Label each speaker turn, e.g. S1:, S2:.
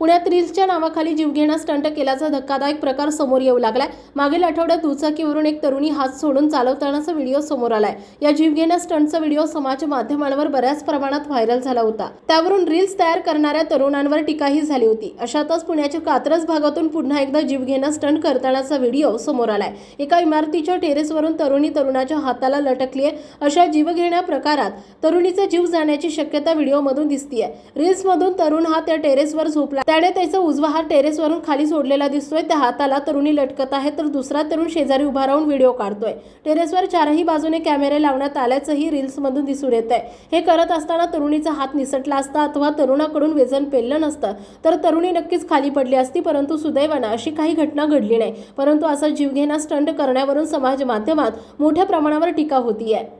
S1: पुण्यात रील्सच्या नावाखाली जीवघेणा स्टंट केल्याचा धक्कादायक प्रकार समोर येऊ लागलाय. मागील आठवड्यात दुचाकीवरून एक तरुणी हात सोडून चालवतानाचा व्हिडिओ समोर आलाय. या जीवघेणा स्टंटचा व्हिडिओ समाज माध्यमांवर बऱ्याच प्रमाणात व्हायरल झाला होता. त्यावरून रील्स तयार करणाऱ्या तरुणांवर टीकाही झाली होती. अशातच पुण्याच्या कात्रज भागातून पुन्हा एकदा जीवघेणा स्टंट करतानाचा व्हिडिओ समोर आलाय. एका इमारतीच्या टेरेसवरून तरुणी तरुणाच्या हाताला लटकली आहे अशा जीवघेण्या प्रकारात तरुणीचा जीव जाण्याची शक्यता व्हिडिओमधून दिसतीये. रील्समधून तरुण हा त्या टेरेसवर झोपला त्याने त्याचा उजवा हात टेरेसवरून खाली सोडलेला दिसतोय. त्या हाताला तरुणी लटकत आहे तर दुसरा तरुण शेजारी उभा राहून व्हिडिओ काढतोय. टेरेसवर चारही बाजूने कॅमेरे लावण्यात आल्याचंही रील्समधून दिसून येत आहे हे करत असताना तरुणीचा हात निसटला असता अथवा तरुणाकडून वेजन पेललं नसतं तर तरुणी नक्कीच खाली पडली असती परंतु सुदैवानं अशी काही घटना घडली नाही. परंतु असा जीवघेणा स्टंट करण्यावरून समाज माध्यमात मोठ्या प्रमाणावर टीका होती आहे